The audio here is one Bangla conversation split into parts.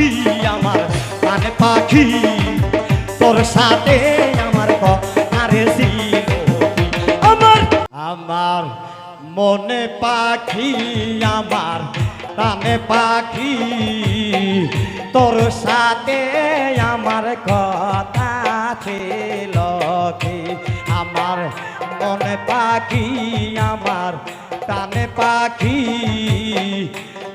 পাখি আমার প্রাণে পাখি। তোর সাথে আমার আরে আমার। আমার মনে পাখি আমার প্রাণে পাখি। তোর সাথে আমার কথা ছিল আমার মনে পাখি আমার প্রাণে পাখি।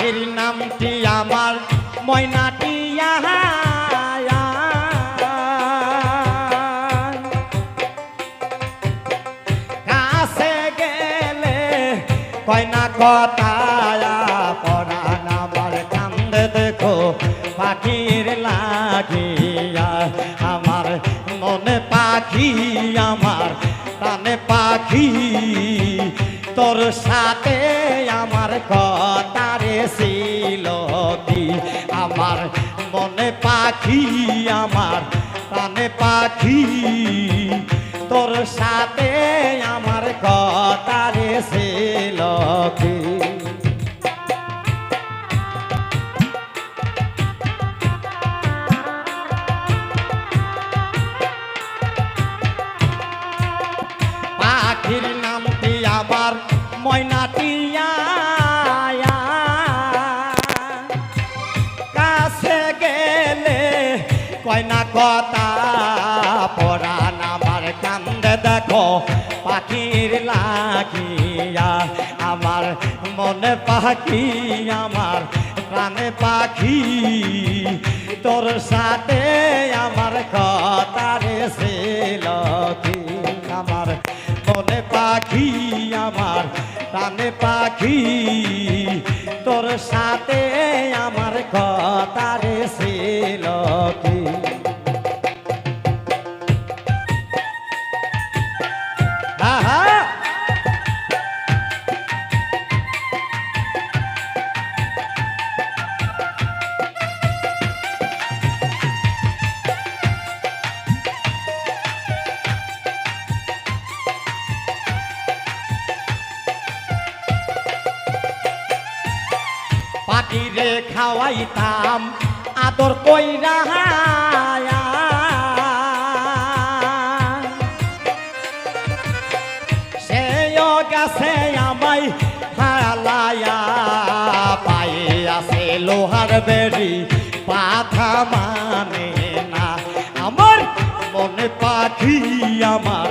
পাখির নামটি আমার, ময়নাটি কাছে গেলে কয়না কথা পরাণ আমার কান্দে দেখো, পাখির লাগিয়া। আমার মনে পাখি, আমার প্রাণে পাখি, তোর সাথে আমার কথা রে ছিল কি আমার মনে পাখি, আমার প্রাণে পাখি। তোর সাথে আমার কথা রে ছিল কি পাখির নামটি আমার ময়নাটিয়া। কয়না কথা, পরাণ আমার কান্দে দেখো, পাখির লাগিয়া আমার মনে পাখি, আমার প্রাণে পাখি। তোর সাথে আমার কথা রে কি? আমার মনে পাখি, আমার প্রাণে পাখি। তোর সাথে আমার কথা রে কি? পাখিরে খাওয়াইতাম, আদর কইরা সেও গেছে আমায় হালায়া পায়ে আছে লোহার বেরি পাথা মানে না। আমার মনে পাখি, আমার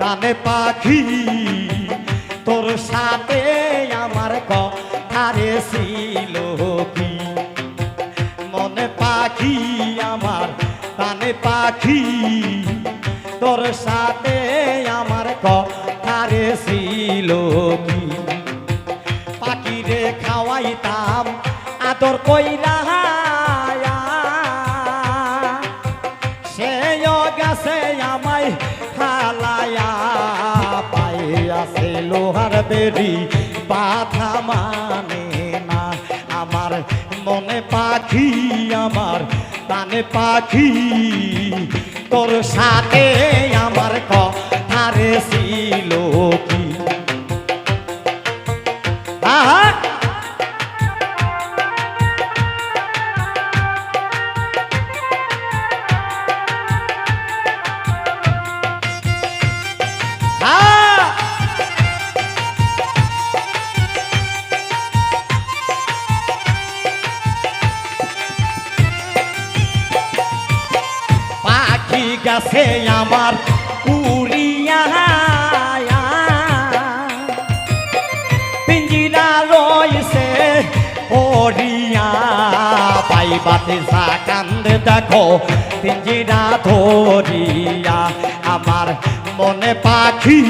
কানে পাখি, তোর সাথে ছিল কি? মনে পাখি আমার কানে পাখি। তোর সাথে আমার কথারে ছিল কি? পাখিরে খাওয়াইতাম, আদর কইরা গেছে আমায় হালায়া পাইয়াছে, লোহার বেরি বাধা মানে মনে পাখি আমার প্রাণে পাখি। তোর সাথে আমার কথারে ছিল গেছে আমার উড়িয়া। পিঞ্জিরা রয়েছে ওরিয়া পাইবাতে সা কান্দে দেখো, পিঞ্জিরা ধরিয়া। আমার মনে পাখি,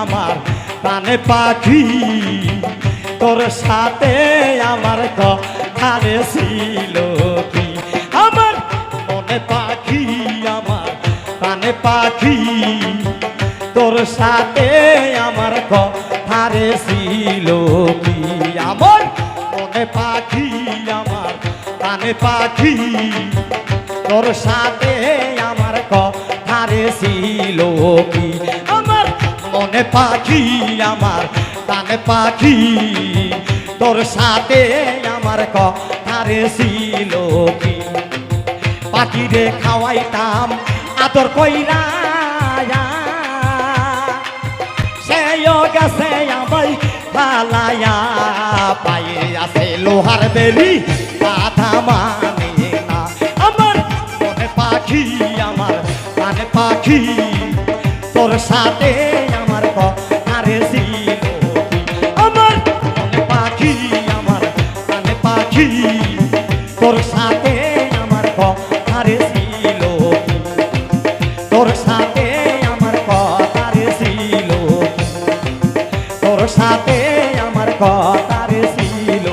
আমার প্রাণে পাখি। তোর সাথে আমার কথারে ছিল সাথে আমার কথারে ছিল কি আমার মনে পাখি আমার, কানে পাখি। তোর সাথে আমার কথারে ছিল কি আমার মনে পাখি আমার, কানে পাখি। তোর সাথে আমার কথারে ছিল কি পাখিরে খাওয়াইতাম আদর কইরা গেছে আমাই পালায়া পায়ে আছে লোহার বেলি বাধা মানে না আমার মনে পাখি আমার কানে পাখি তোর সাথে আমার আরে ছিল কি? আমার মনে পাখি আমার কানে পাখি তোর সাথে কথারে ছিল।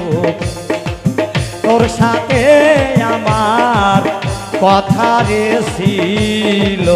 তোর সাথে আমার কথার ছিল।